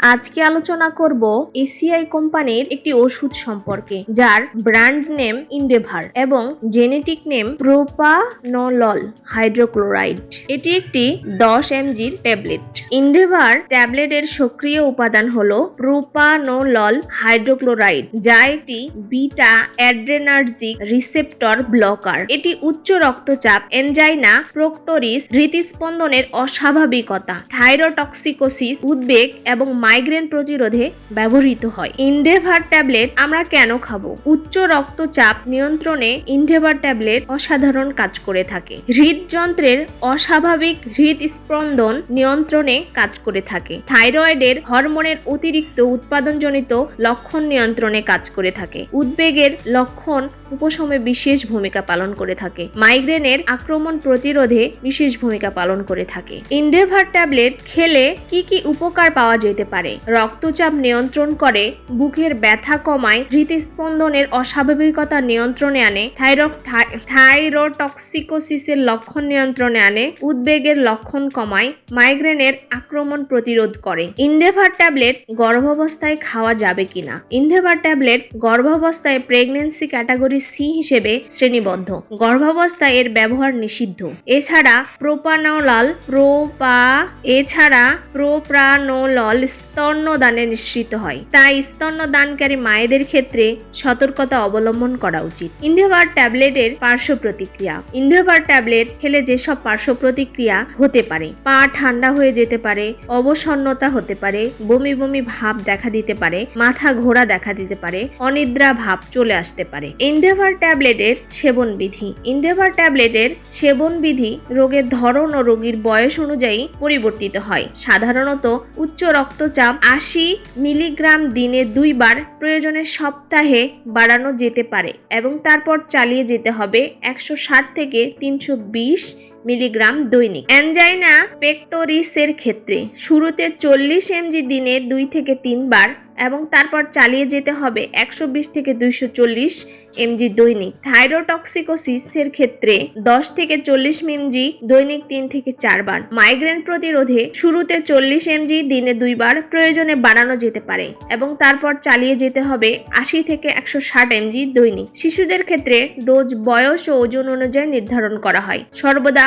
আজকে আলোচনা করব এসিআই কোম্পানির একটি ওষুধ সম্পর্কে, যার ব্র্যান্ড নেম ইন্ডেভার এবং জেনেটিক নেম প্রোপানলল হাইড্রোক্লোরাইড। এটি একটি দশ এমজির ট্যাবলেট। ইন্ডেভার ট্যাবলেটের সক্রিয় উপাদান হল প্রোপানোলল হাইড্রোক্লোরাইড, যা একটি বিটা অ্যাড্রেনার্জিক রিসেপ্টর ব্লকার। এটি উচ্চ রক্তচাপ এনজাইনা প্রোক্টোরিস, হৃদস্পন্দনের অস্বাভাবিকতা থাইরোটক্সিকোসিস উদ্বেগ এবং মাইগ্রেন প্রতিরোধে ব্যবহৃত হয়। ইন্ডেভার ট্যাবলেট আমরা কেন খাব? উচ্চ রক্তচাপ নিয়ন্ত্রণে ইন্ডেভার ট্যাবলেট অসাধারণ কাজ করে থাকে। হৃদযন্ত্রের অস্বাভাবিক হৃদস্পন্দন নিয়ন্ত্রণে কাজ করে থাকে। থাইরয়েডের হরমোনের অতিরিক্ত উৎপাদনজনিত লক্ষণ নিয়ন্ত্রণে কাজ করে থাকে। উদ্বেগের লক্ষণ উপশমে বিশেষ ভূমিকা পালন করে থাকে। মাইগ্রেনের আক্রমণ প্রতিরোধে বিশেষ ভূমিকা পালন করে থাকে। ইন্ডেভার ট্যাবলেট খেলে কি কি উপকার পাওয়া যেতে পারে? রক্তচাপ নিয়ন্ত্রণ করে, বুকের ব্যথা কমায়, হৃদস্পন্দনের অস্বাভাবিকতা নিয়ন্ত্রণে আনে থাইরোটক্সিকোসিসের লক্ষণ নিয়ন্ত্রণে আনে, উদ্বেগের লক্ষণ কমায়, মাইগ্রেনের আক্রমণ প্রতিরোধ করে। ইন্ডেভার ট্যাবলেট গর্ভাবস্থায় খাওয়া যাবে কিনা? ইন্ডেভার ট্যাবলেট গর্ভাবস্থায় প্রেগনেন্সি ক্যাটাগরি সি হিসেবে শ্রেণীবদ্ধ। গর্ভাবস্থায় এর ব্যবহার নিষিদ্ধ। এছাড়া প্রোপানোলাল, প্রোপা এছাড়া প্রোপ্রানোলল স্তন্যদানে নিশ্চিত হয়। তাই স্তন্যদানকারী মায়েদের ক্ষেত্রে সতর্কতা অবলম্বন করা উচিত। ইন্ডেভার ট্যাবলেটের পার্শ্ব প্রতিক্রিয়া। ইন্ডেভার ট্যাবলেট খেলে যেসব পার্শ্ব প্রতিক্রিয়া হতে পারে, পা ঠান্ডা হয়ে যেতে পারে, অবসন্নতা হতে পারে, বমি বমি ভাব দেখা দিতে পারে, মাথা ঘোরা দেখা দিতে পারে, অনিদ্রা ভাব চলে আসতে পারে। ইন্ডেভার ট্যাবলেটের সেবন বিধি ইন্ডেভার ট্যাবলেটের সেবন বিধি রোগের ধরন ও রোগীর বয়স অনুযায়ী পরিবর্তিত হয়। সাধারণত উচ্চ রক্তচাপ আশি মিলিগ্রাম দিনে দুইবার প্রয়োজনে সপ্তাহে বাড়ানো যেতে পারে এবং তারপর চালিয়ে যেতে হবে একশো ষাট থেকে তিনশো বিশ মিলিগ্রাম দৈনিক। অ্যানজাইনা পেক্টোরিসের ক্ষেত্রে শুরুতে চল্লিশ এমজি দিনে দুই থেকে তিনবার এবং তারপর চালিয়ে যেতে হবে একশো বিশ থেকে দুইশো চল্লিশ এমজি দৈনিক। থাইরোটক্সিকোসিসের ক্ষেত্রে দশ থেকে চল্লিশ এমজি দৈনিক তিন থেকে চারবার। মাইগ্রেন প্রতিরোধে শুরুতে চল্লিশ এমজি দিনে দুইবার প্রয়োজনে বাড়ানো যেতে পারে এবং তারপর চালিয়ে যেতে হবে আশি থেকে একশো ষাট এমজি দৈনিক। শিশুদের ক্ষেত্রে ডোজ বয়স ও ওজন অনুযায়ী নির্ধারণ করা হয়। সর্বদা